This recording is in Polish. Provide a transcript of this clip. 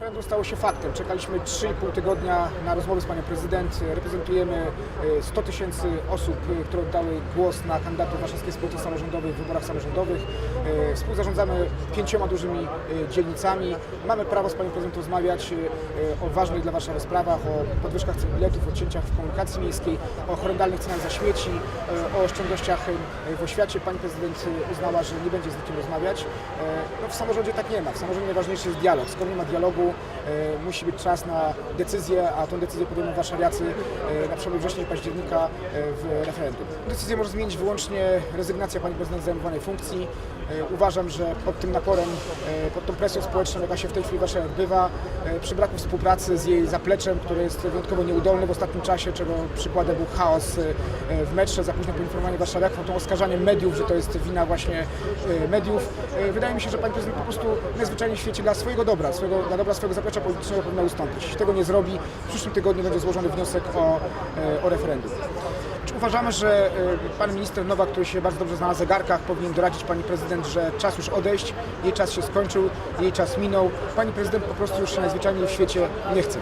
Referendum stało się faktem. Czekaliśmy 3,5 tygodnia na rozmowy z panią prezydent. Reprezentujemy e, 100 tysięcy osób, e, które oddały głos na kandydatów warszawskiej spółki samorządowej w wyborach samorządowych. E, Współzarządzamy pięcioma dużymi e, dzielnicami. Mamy prawo z panią prezydent rozmawiać e, o ważnych dla Warszawy sprawach, o podwyżkach cen biletów, o cięciach w komunikacji miejskiej, o horrendalnych cenach za śmieci, e, o oszczędnościach e, w oświacie. Pani prezydent e, uznała, że nie będzie z nikim rozmawiać. E, No w samorządzie tak nie ma. W samorządzie najważniejszy jest dialog. Skoro nie ma dialogu, e, musi być czas na decyzję, a tą decyzję podejmą warszawiacy e, na przełomie września i października e, w referendum. Decyzję może zmienić wyłącznie rezygnacja pani prezydent z zajmowanej funkcji. Uważam, że pod tym naporem, pod tą presją społeczną, jaka się w tej chwili w Warszawie odbywa, przy braku współpracy z jej zapleczem, które jest wyjątkowo nieudolne w ostatnim czasie, czego przykładem był chaos w metrze, za późne poinformowanie warszawiaków, to oskarżanie mediów, że to jest wina właśnie mediów. Wydaje mi się, że pani prezydent po prostu najzwyczajniej w świecie dla swojego dobra, swojego, dla dobra swojego zaplecza politycznego powinna ustąpić. Jeśli tego nie zrobi, w przyszłym tygodniu będzie złożony wniosek o, e, o referendum. Czy uważamy, że e, pan minister Nowak, który się bardzo dobrze zna na zegarkach, powinien doradzić pani prezydent, że czas już odejść, jej czas się skończył, jej czas minął. Pani prezydent po prostu już się najzwyczajniej w świecie nie chce.